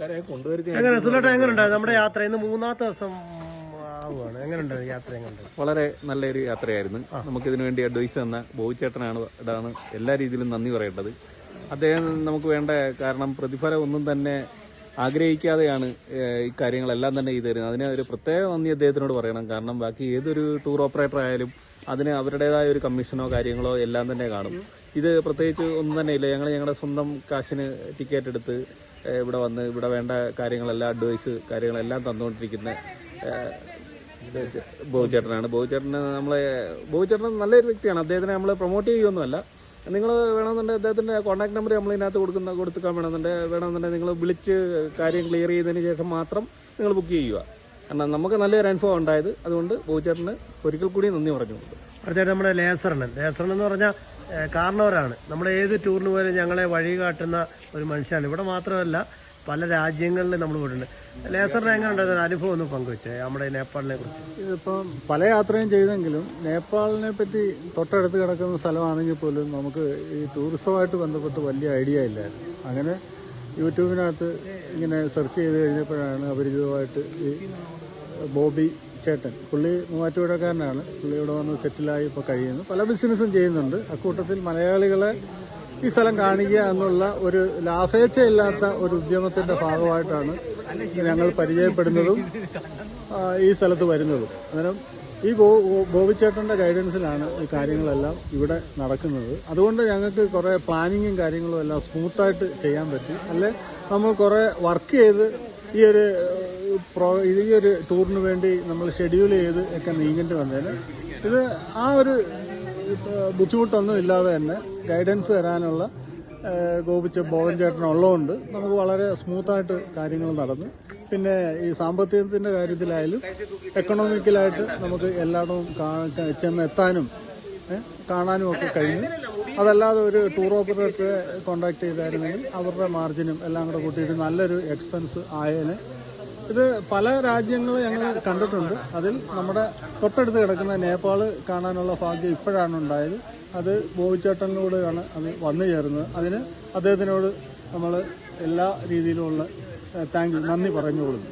എങ്ങനെയുണ്ടായിരുന്നു നമ്മുടെ യാത്ര ഇന്ന് മൂന്നാമത്തെ ദിവസം ആവുകയാണ് എങ്ങനെയുണ്ടായിരുന്നു യാത്ര എങ്ങനെയുണ്ട് വളരെ നല്ലൊരു യാത്രയായിരുന്നു. നമുക്കിതിനു വേണ്ടി അഡ്വൈസ് തന്ന ബോബിച്ചേട്ടനാണ് ഇതാണ് എല്ലാ രീതിയിലും നന്ദി പറയേണ്ടത്. അദ്ദേഹം നമുക്ക് വേണ്ട കാരണം പ്രതിഫലം ഒന്നും തന്നെ ആഗ്രഹിക്കാതെയാണ് ഈ കാര്യങ്ങളെല്ലാം തന്നെ ചെയ്തു തരുന്നത്. അതിന് ഒരു പ്രത്യേക നന്ദി അദ്ദേഹത്തിനോട് പറയണം. കാരണം ബാക്കി ഏതൊരു ടൂർ ഓപ്പറേറ്റർ ആയാലും അതിന് അവരുടേതായ ഒരു കമ്മീഷനോ കാര്യങ്ങളോ എല്ലാം തന്നെ കാണും. ഇത് പ്രത്യേകിച്ച് ഒന്നും തന്നെ ഇല്ല. ഞങ്ങൾ ഞങ്ങളുടെ സ്വന്തം കാശിന് ടിക്കറ്റ് എടുത്ത് ഇവിടെ വന്ന് ഇവിടെ വേണ്ട കാര്യങ്ങളെല്ലാം അഡ്വൈസ് കാര്യങ്ങളെല്ലാം തന്നുകൊണ്ടിരിക്കുന്ന ബോബുചേട്ടനാണ് ബോബുചേട്ടന് നമ്മളെ ബോബുചേട്ടൻ നല്ലൊരു വ്യക്തിയാണ്. അദ്ദേഹത്തിനെ നമ്മൾ പ്രൊമോട്ട് ചെയ്യുമൊന്നുമല്ല നിങ്ങൾ വേണമെന്നുണ്ടെങ്കിൽ അദ്ദേഹത്തിന്റെ കോൺടാക്ട് നമ്പർ നമ്മൾ ഇതിനകത്ത് കൊടുക്കുന്ന കൊടുക്കാൻ വേണമെന്നുണ്ടെങ്കിൽ വേണമെന്നുണ്ടെങ്കിൽ നിങ്ങൾ വിളിച്ച് കാര്യം ക്ലിയർ ചെയ്തതിന് ശേഷം മാത്രം നിങ്ങൾ ബുക്ക് ചെയ്യുക. കാരണം നമുക്ക് നല്ലൊരു അനുഭവം ഉണ്ടായത്. അതുകൊണ്ട് ബോബുചേട്ടന് ഒരിക്കൽ കൂടി നന്ദി പറഞ്ഞുകൊണ്ട്. അടുത്തായിട്ട് നമ്മുടെ ലേസറിനൻ ലേസറിനൻ എന്ന് പറഞ്ഞാൽ കാരണവരാണ് നമ്മൾ ഏത് ടൂറിന് പോയാലും ഞങ്ങളെ വഴി കാട്ടുന്ന ഒരു മനുഷ്യനാണ്. ഇവിടെ മാത്രമല്ല പല രാജ്യങ്ങളിലും നമ്മൾ പോയിട്ടുണ്ട്. ലേസറിന് എങ്ങനെ ഉണ്ടായിരുന്ന? അനുഭവം ഒന്ന് പങ്കുവെച്ചേ നമ്മുടെ നേപ്പാളിനെ കുറിച്ച്. ഇതിപ്പം പല യാത്രയും ചെയ്തെങ്കിലും നേപ്പാളിനെ പറ്റി തൊട്ടടുത്ത് കിടക്കുന്ന സ്ഥലമാണെങ്കിൽ പോലും നമുക്ക് ഈ ടൂറിസമായിട്ട് ബന്ധപ്പെട്ട് വലിയ ഐഡിയ ഇല്ലായിരുന്നു. അങ്ങനെ യൂട്യൂബിനകത്ത് ഇങ്ങനെ സെർച്ച് ചെയ്ത് കഴിഞ്ഞപ്പോഴാണ് അപരിചിതമായിട്ട് ഈ ബോബി ചേട്ടൻ പുള്ളി മൂവാറ്റുപുഴക്കാരനാണ്. പുള്ളി ഇവിടെ വന്ന് സെറ്റിലായി ഇപ്പോൾ കഴിയുന്നു. പല ബിസിനസ്സും ചെയ്യുന്നുണ്ട്. അക്കൂട്ടത്തിൽ മലയാളികളെ ഈ സ്ഥലം കാണിക്കുക എന്നുള്ള ഒരു ലാഭേച്ഛയില്ലാത്ത ഒരു ഉദ്യമത്തിന്റെ ഭാഗമായിട്ടാണ് ഞങ്ങൾ പരിചയപ്പെടുന്നതും ഈ സ്ഥലത്ത് വരുന്നതും. അന്നേരം ഈ ബോബിച്ചേട്ടന്റെ ഗൈഡൻസിലാണ് ഈ കാര്യങ്ങളെല്ലാം ഇവിടെ നടക്കുന്നത്. അതുകൊണ്ട് ഞങ്ങൾക്ക് കുറെ പ്ലാനിങ്ങും കാര്യങ്ങളും എല്ലാം സ്മൂത്തായിട്ട് ചെയ്യാൻ പറ്റി. അല്ലെ നമ്മൾ കുറെ വർക്ക് ചെയ്ത് ഈ ഒരു പ്രോ ഈ ഒരു ടൂറിന് വേണ്ടി നമ്മൾ ഷെഡ്യൂൾ ചെയ്ത് ഒക്കെ നീങ്ങേണ്ടി വന്നതിന് ഇത് ആ ഒരു ബുദ്ധിമുട്ടൊന്നും ഇല്ലാതെ തന്നെ ഗൈഡൻസ് തരാനുള്ള ഗോപിച്ച ബോവൻ ചേട്ടൻ ഉള്ളതുകൊണ്ട് നമുക്ക് വളരെ സ്മൂത്തായിട്ട് കാര്യങ്ങൾ നടന്നു. പിന്നെ ഈ സാമ്പത്തികത്തിന്റെ കാര്യത്തിലായാലും എക്കണോമിക്കലായിട്ട് നമുക്ക് എല്ലായിടവും ചെന്നെത്താനും കാണാനും ഒക്കെ കഴിഞ്ഞു. അതല്ലാതെ ഒരു ടൂർ ഓപ്പറേറ്ററെ കോണ്ടാക്ട് ചെയ്തായിരുന്നെങ്കിൽ അവരുടെ മാർജിനും എല്ലാം കൂടെ കൂട്ടിയിട്ട് നല്ലൊരു എക്സ്പെൻസ് ആയേനെ. ഇത് പല രാജ്യങ്ങളും ഞങ്ങൾ കണ്ടിട്ടുണ്ട്. അതിൽ നമ്മുടെ തൊട്ടടുത്ത് കിടക്കുന്ന നേപ്പാൾ കാണാനുള്ള ഭാഗ്യം ഇപ്പോഴാണ് ഉണ്ടായത്. അത് ബോബിച്ചേട്ടനിലൂടെയാണ് അത് വന്നു ചേർന്നത്. അതിന് അദ്ദേഹത്തിനോട് നമ്മൾ എല്ലാ രീതിയിലുമുള്ള താങ്ക് നന്ദി പറഞ്ഞുകൊള്ളുന്നു